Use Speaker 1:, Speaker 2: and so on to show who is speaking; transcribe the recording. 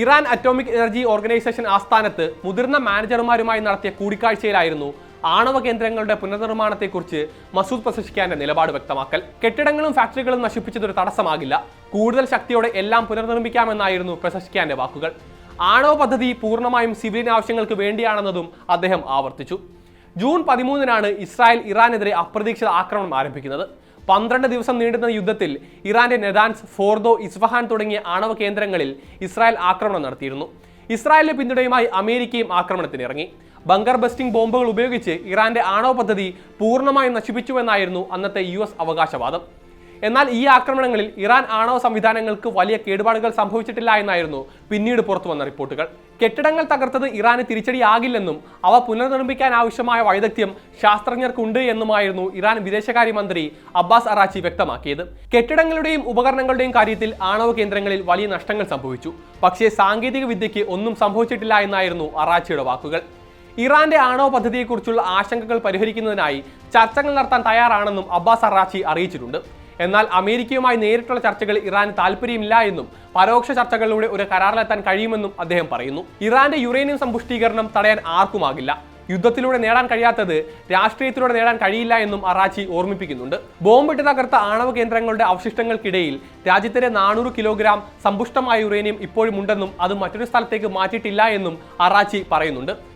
Speaker 1: Iran atomic energy organisation ആസ്ഥാനത്ത് മുതിർന്ന മാനേജർമാരുമായി നടത്തിയ കൂടിക്കാഴ്ചയിലായിരുന്നു ആണവ കേന്ദ്രങ്ങളുടെ പുനർനിർമ്മാണത്തെക്കുറിച്ച് മസൂദ് പസഷിക്കാന്റെ നിലപാട് വ്യക്തമാക്കൽ. കെട്ടിടങ്ങളും ഫാക്ടറികളും നശിപ്പിച്ചതൊരു തടസ്സമാകില്ല. കൂടുതൽ ശക്തിയോടെ എല്ലാം പുനർനിർമ്മിക്കാമെന്നായിരുന്നു പ്രശസ്കിയാന്റെ വാക്കുകൾ. ആണവ പദ്ധതി പൂർണമായും സിവിലിയൻ ആവശ്യങ്ങൾക്ക് വേണ്ടിയാണെന്നതും അദ്ദേഹം ആവർത്തിച്ചു. ജൂൺ പതിമൂന്നിനാണ് ഇസ്രായേൽ ഇറാനെതിരെ അപ്രതീക്ഷിത ആക്രമണം ആരംഭിക്കുന്നത്. പന്ത്രണ്ട് ദിവസം നീണ്ടുന്ന യുദ്ധത്തിൽ ഇറാന്റെ നെദാൻസ് ഫോർദോ ഇസ്ഫഹാൻ തുടങ്ങിയ ആണവ കേന്ദ്രങ്ങളിൽ ഇസ്രായേൽ ആക്രമണം നടത്തിയിരുന്നു. ഇസ്രായേലിന്റെ പിന്തുണയുമായി അമേരിക്കയും ആക്രമണത്തിന് ഇറങ്ങി. ബങ്കർ ബസ്റ്റിംഗ് ബോംബുകൾ ഉപയോഗിച്ച് ഇറാന്റെ ആണവ പദ്ധതി പൂർണമായും നശിപ്പിച്ചുവെന്നായിരുന്നു അന്നത്തെ യു അവകാശവാദം. എന്നാൽ ഈ ആക്രമണങ്ങളിൽ ഇറാൻ ആണവ സംവിധാനങ്ങൾക്ക് വലിയ കേടുപാടുകൾ സംഭവിച്ചിട്ടില്ല എന്നായിരുന്നു പിന്നീട് പുറത്തു വന്ന റിപ്പോർട്ടുകൾ. കെട്ടിടങ്ങൾ തകർത്തത് ഇറാന് തിരിച്ചടിയാകില്ലെന്നും അവ പുനർനിർമ്മിക്കാൻ ആവശ്യമായ വൈദഗ്ധ്യം ശാസ്ത്രജ്ഞർക്കുണ്ട് എന്നുമായിരുന്നു ഇറാൻ വിദേശകാര്യമന്ത്രി അബ്ബാസ് അറാച്ചി വ്യക്തമാക്കിയത്. കെട്ടിടങ്ങളുടെയും ഉപകരണങ്ങളുടെയും കാര്യത്തിൽ ആണവ കേന്ദ്രങ്ങളിൽ വലിയ നഷ്ടങ്ങൾ സംഭവിച്ചു. പക്ഷേ സാങ്കേതിക വിദ്യയ്ക്ക് ഒന്നും സംഭവിച്ചിട്ടില്ല എന്നായിരുന്നു അറാച്ചിയുടെ വാക്കുകൾ. ഇറാന്റെ ആണവ പദ്ധതിയെക്കുറിച്ചുള്ള ആശങ്കകൾ പരിഹരിക്കുന്നതിനായി ചർച്ചകൾ നടത്താൻ തയ്യാറാണെന്നും അബ്ബാസ് അറാച്ചി അറിയിച്ചിട്ടുണ്ട്. എന്നാൽ അമേരിക്കയുമായി നേരിട്ടുള്ള ചർച്ചകൾ ഇറാന് താല്പര്യമില്ല എന്നും പരോക്ഷ ചർച്ചകളിലൂടെ ഒരു കരാറിലെത്താൻ കഴിയുമെന്നും അദ്ദേഹം പറയുന്നു. ഇറാന്റെ യുറേനിയം സമ്പുഷ്ടീകരണം തടയാൻ ആർക്കുമാകില്ല. യുദ്ധത്തിലൂടെ നേടാൻ കഴിയാത്തത് രാഷ്ട്രീയത്തിലൂടെ നേടാൻ കഴിയില്ല എന്നും അറാച്ചി ഓർമ്മിപ്പിക്കുന്നുണ്ട്. ബോംബിട്ട് തകർത്ത ആണവ കേന്ദ്രങ്ങളുടെ അവശിഷ്ടങ്ങൾക്കിടയിൽ രാജ്യത്തിന്റെ നാനൂറ് കിലോഗ്രാം സമ്പുഷ്ടമായ യുറേനിയം ഇപ്പോഴും ഉണ്ടെന്നും അത് മറ്റൊരു സ്ഥലത്തേക്ക് മാറ്റിയിട്ടില്ല എന്നും അറാച്ചി പറയുന്നുണ്ട്.